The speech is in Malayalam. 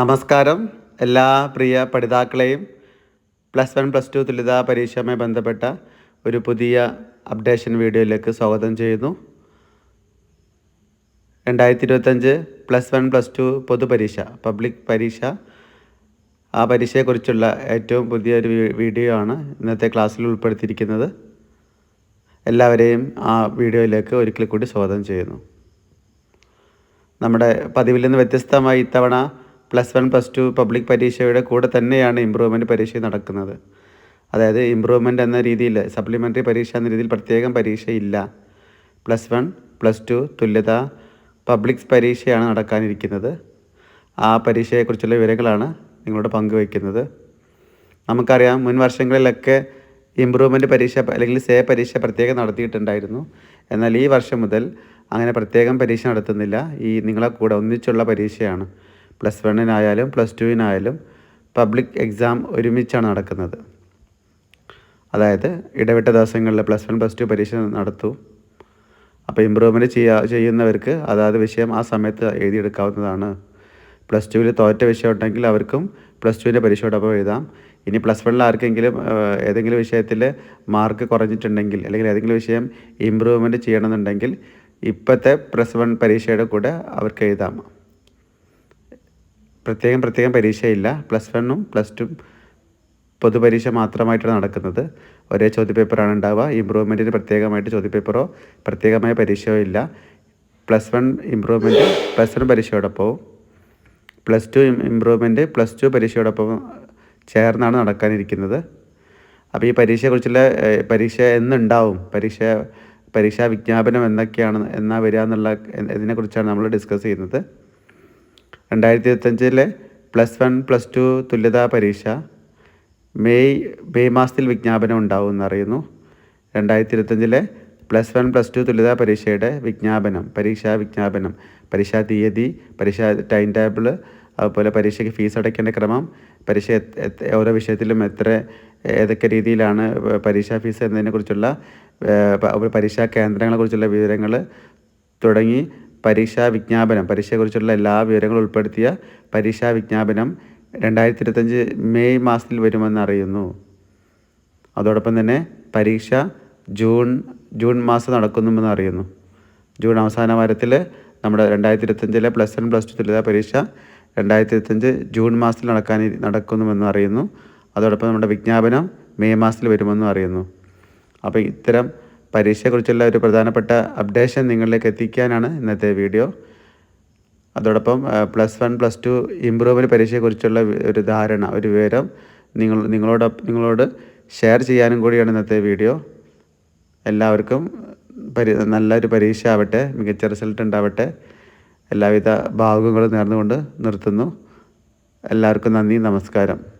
നമസ്കാരം. എല്ലാ പ്രിയ പഠിതാക്കളെയും പ്ലസ് വൺ പ്ലസ് ടു തുല്യതാ പരീക്ഷയുമായി ബന്ധപ്പെട്ട ഒരു പുതിയ അപ്ഡേഷൻ വീഡിയോയിലേക്ക് സ്വാഗതം ചെയ്യുന്നു. രണ്ടായിരത്തി ഇരുപത്തഞ്ച് പ്ലസ് വൺ പ്ലസ് ടു പൊതുപരീക്ഷ പബ്ലിക് പരീക്ഷ. ആ പരീക്ഷയെക്കുറിച്ചുള്ള ഏറ്റവും പുതിയൊരു വീഡിയോ ആണ് ഇന്നത്തെ ക്ലാസ്സിൽ ഉൾപ്പെടുത്തിയിരിക്കുന്നത്. എല്ലാവരെയും ആ വീഡിയോയിലേക്ക് ഒരിക്കൽ കൂടി സ്വാഗതം ചെയ്യുന്നു. നമ്മുടെ പതിവിൽ നിന്ന് വ്യത്യസ്തമായി ഇത്തവണ plus one plus two public പരീക്ഷയുടെ കൂടെ തന്നെയാണ് ഇമ്പ്രൂവ്മെന്റ് പരീക്ഷ നടക്കുന്നത്. അതായത് ഇമ്പ്രൂവ്മെന്റ് എന്ന രീതിയിൽ സപ്ലിമെന്ററി പരീക്ഷ എന്ന രീതിയിൽ പ്രത്യേകം പരീക്ഷയില്ല. പ്ലസ് വൺ പ്ലസ് ടു തുല്യത പബ്ലിക് പരീക്ഷയാണ് നടക്കാനിരിക്കുന്നത്. ആ പരീക്ഷയെക്കുറിച്ചുള്ള വിവരങ്ങളാണ് നിങ്ങളോട് പങ്കുവയ്ക്കുന്നത്. നമുക്കറിയാം മുൻ വർഷങ്ങളിലൊക്കെ ഇമ്പ്രൂവ്മെന്റ് പരീക്ഷ അല്ലെങ്കിൽ സേ പരീക്ഷ പ്രത്യേകം നടത്തിയിട്ടുണ്ടായിരുന്നു. എന്നാൽ ഈ വർഷം മുതൽ അങ്ങനെ പ്രത്യേകം പരീക്ഷ നടത്തുന്നില്ല. ഈ നിങ്ങളെ കൂടെ ഒന്നിച്ചുള്ള പരീക്ഷയാണ്. പ്ലസ് വണ്ണിനായാലും പ്ലസ് ടുവിനായാലും പബ്ലിക് എക്സാം ഒരുമിച്ചാണ് നടക്കുന്നത്. അതായത് ഇടവിട്ട ദിവസങ്ങളിൽ പ്ലസ് വൺ പ്ലസ് ടു പരീക്ഷ നടത്തും. അപ്പോൾ ഇമ്പ്രൂവ്മെന്റ് ചെയ്യാ ചെയ്യുന്നവർക്ക് അതായത് വിഷയം ആ സമയത്ത് എഴുതിയെടുക്കാവുന്നതാണ്. പ്ലസ് ടുവിൽ തോറ്റ വിഷയം ഉണ്ടെങ്കിൽ അവർക്കും പ്ലസ് ടുവിന്റെ പരീക്ഷയോടൊപ്പം എഴുതാം. ഇനി പ്ലസ് വണ്ണിൽ ആർക്കെങ്കിലും ഏതെങ്കിലും വിഷയത്തിൽ മാർക്ക് കുറഞ്ഞിട്ടുണ്ടെങ്കിൽ അല്ലെങ്കിൽ ഏതെങ്കിലും വിഷയം ഇമ്പ്രൂവ്മെന്റ് ചെയ്യണമെന്നുണ്ടെങ്കിൽ ഇപ്പോഴത്തെ പ്ലസ് വൺ പരീക്ഷയുടെ കൂടെ അവർക്ക് എഴുതാം. പ്രത്യേകം പ്രത്യേകം പരീക്ഷയില്ല. പ്ലസ് വണ്ണും പ്ലസ് ടു പൊതുപരീക്ഷ മാത്രമായിട്ടാണ് നടക്കുന്നത്. ഒരേ ചോദ്യപേപ്പറാണ് ഉണ്ടാവുക. ഇമ്പ്രൂവ്മെന്റിന് പ്രത്യേകമായിട്ട് ചോദ്യപേപ്പറോ പ്രത്യേകമായ പരീക്ഷയോ ഇല്ല. Plus one improvement plus one പരീക്ഷയോടൊപ്പവും plus two improvement plus two പരീക്ഷയോടൊപ്പം ചേർന്നാണ് നടക്കാനിരിക്കുന്നത്. അപ്പോൾ ഈ പരീക്ഷയെക്കുറിച്ചുള്ള പരീക്ഷ എന്നുണ്ടാവും. പരീക്ഷ പരീക്ഷാ വിജ്ഞാപനം എന്നൊക്കെയാണ് എന്നാ വരിക എന്നുള്ള ഇതിനെക്കുറിച്ചാണ് നമ്മൾ ഡിസ്കസ് ചെയ്യുന്നത്. രണ്ടായിരത്തി ഇരുപത്തഞ്ചിലെ പ്ലസ് വൺ പ്ലസ് ടു തുല്യതാ പരീക്ഷ മെയ് മെയ് മാസത്തിൽ വിജ്ഞാപനം ഉണ്ടാവും എന്നറിയുന്നു രണ്ടായിരത്തി ഇരുപത്തഞ്ചിലെ പ്ലസ് വൺ പ്ലസ് ടു തുല്യതാ പരീക്ഷയുടെ വിജ്ഞാപനം പരീക്ഷാ വിജ്ഞാപനം പരീക്ഷാ തീയതി പരീക്ഷാ ടൈം ടേബിൾ അതുപോലെ പരീക്ഷയ്ക്ക് ഫീസ് അടയ്ക്കേണ്ട ക്രമം പരീക്ഷ ഓരോ വിഷയത്തിലും എത്ര ഏതൊക്കെ രീതിയിലാണ് പരീക്ഷാ ഫീസ് എന്നതിനെക്കുറിച്ചുള്ള പരീക്ഷാ കേന്ദ്രങ്ങളെക്കുറിച്ചുള്ള വിവരങ്ങൾ തുടങ്ങി പരീക്ഷാ വിജ്ഞാപനം പരീക്ഷയെക്കുറിച്ചുള്ള എല്ലാ വിവരങ്ങളും ഉൾപ്പെടുത്തിയ പരീക്ഷാ വിജ്ഞാപനം രണ്ടായിരത്തി ഇരുപത്തഞ്ച് മെയ് മാസത്തിൽ വരുമെന്ന് അറിയുന്നു. അതോടൊപ്പം തന്നെ പരീക്ഷ ജൂൺ ജൂൺ മാസം നടക്കുന്നുവെന്ന് അറിയുന്നു. ജൂൺ അവസാന വാരത്തിൽ നമ്മുടെ രണ്ടായിരത്തി ഇരുപത്തഞ്ചിലെ പ്ലസ് വൺ പ്ലസ് ടു തുല്യതാ പരീക്ഷ രണ്ടായിരത്തി ഇരുപത്തഞ്ച് ജൂൺ മാസത്തിൽ നടക്കാൻ നടക്കുന്നുവെന്ന് അറിയുന്നു. അതോടൊപ്പം നമ്മുടെ വിജ്ഞാപനം മെയ് മാസത്തിൽ വരുമെന്നും അറിയുന്നു. അപ്പോൾ ഇത്തരം പരീക്ഷയെക്കുറിച്ചുള്ള ഒരു പ്രധാനപ്പെട്ട അപ്ഡേഷൻ നിങ്ങളിലേക്ക് എത്തിക്കാനാണ് ഇന്നത്തെ വീഡിയോ അതോടൊപ്പം plus one plus two improvement പരീക്ഷയെക്കുറിച്ചുള്ള ഒരു ധാരണ ഒരു വിവരം നിങ്ങൾ നിങ്ങളോട് നിങ്ങളോട് ഷെയർ ചെയ്യാനും കൂടിയാണ് ഇന്നത്തെ വീഡിയോ എല്ലാവർക്കും പരി നല്ലൊരു പരീക്ഷ ആവട്ടെ മികച്ച റിസൾട്ട് ഉണ്ടാവട്ടെ. എല്ലാവിധ ഭാവുകങ്ങളും നേർന്നുകൊണ്ട് നിർത്തുന്നു. എല്ലാവർക്കും നന്ദി നമസ്കാരം.